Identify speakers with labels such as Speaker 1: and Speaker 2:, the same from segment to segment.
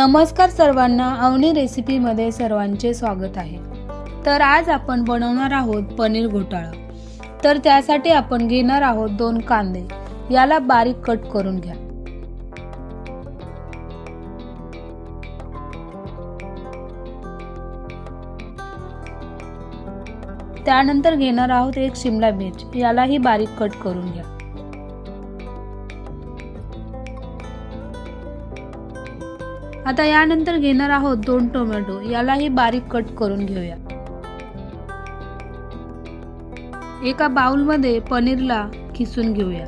Speaker 1: नमस्कार सर्वांना अवनी रेसिपीमध्ये सर्वांचे स्वागत आहे. तर आज आपण बनवणार आहोत पनीर घोटाळा. तर त्यासाठी आपण घेणार आहोत दोन कांदे. याला बारीक कट करून घ्या. त्यानंतर घेणार आहोत एक शिमला मिर्च. यालाही बारीक कट करून घ्या. आता यानंतर घेणार आहोत दोन टोमॅटो. यालाही बारीक कट करून घेऊया. एका बाउलमध्ये पनीरला खिसून घेऊया.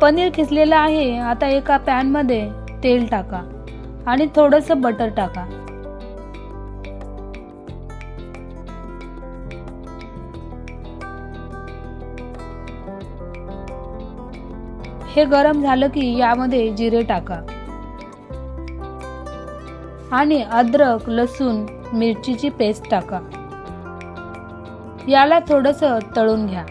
Speaker 1: पनीर खिसलेलं आहे. आता एका पॅनमध्ये तेल टाका आणि थोडंसं बटर टाका. हे गरम झालं की यामध्ये जिरे टाका. आणि अद्रक लसूण मिरचीची पेस्ट टाका. याला थोडस तळून घ्या.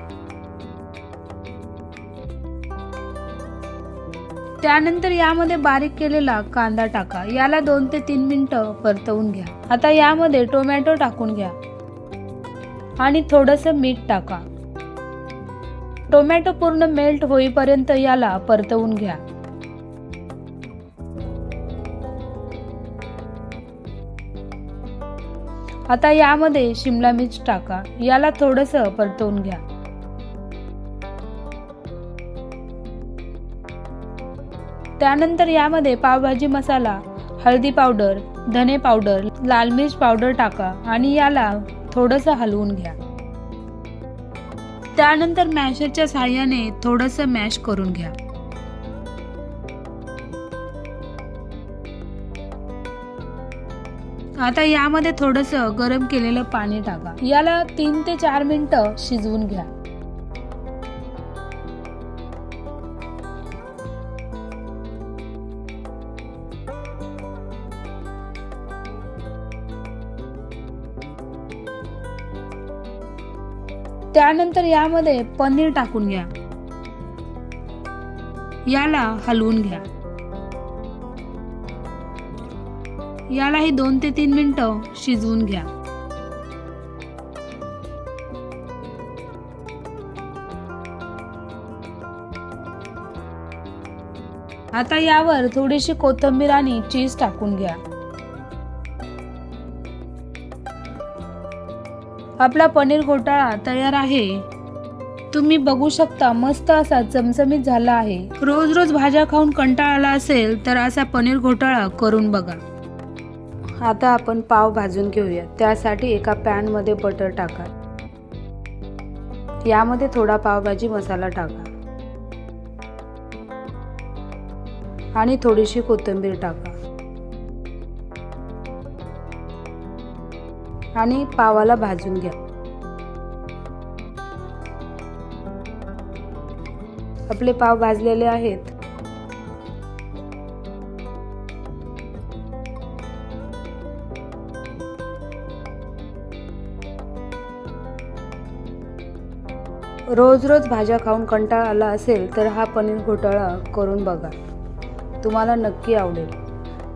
Speaker 1: त्यानंतर यामध्ये बारीक केलेला कांदा टाका. याला दोन ते तीन मिनिटं परतवून घ्या. आता यामध्ये टोमॅटो टाकून घ्या. आणि थोडस मीठ टाका. टोमॅटो पूर्ण मेल्ट होईपर्यंत याला परतवून घ्या. आता यामध्ये शिमला मिर्च टाका. याला थोडस परतवून घ्या. त्यानंतर यामध्ये पावभाजी मसाला हळदी पावडर धने पावडर लाल मिर्च पावडर टाका आणि याला थोडस हलवून घ्या. त्यानंतर मॅशरच्या साह्याने थोडस मॅश करून घ्या. आता यामध्ये थोडस गरम केलेलं पाणी टाका. याला तीन ते चार मिनिटं शिजवून घ्या. त्यानंतर यामध्ये पनीर टाकून घ्या. याला हलवून घ्या. यालाही दोन ते तीन मिनटं शिजवून घ्या. आता यावर थोडीशी कोथिंबीर आणि चीज टाकून घ्या. आपला पनीर घोटाळा तयार आहे. तुम्ही बघू शकता मस्त असा चमचमीत झाला आहे. रोज रोज भाज्या खाऊन कंटाळा आला असेल तर असा पनीर घोटाळा करून बघा. आता आपण पाव भाजून घेऊया. त्यासाठी एका पॅनमध्ये बटर टाका. यामध्ये थोडा पावभाजी मसाला टाका. आणि थोडीशी कोथिंबीर टाका. आणि पावाला भाजून घ्या. आपले पाव भाजलेले आहेत. रोज रोज भाज्या खाऊन कंटाळा आला असेल तर हा पनीर घोटाळा करून बघा. तुम्हाला नक्की आवडेल.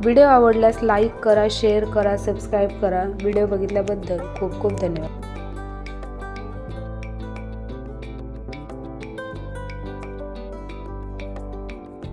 Speaker 1: व्हिडिओ आवडल्यास लाईक करा शेअर करा सबस्क्राईब करा. व्हिडिओ बघितल्याबद्दल खूप खूप धन्यवाद.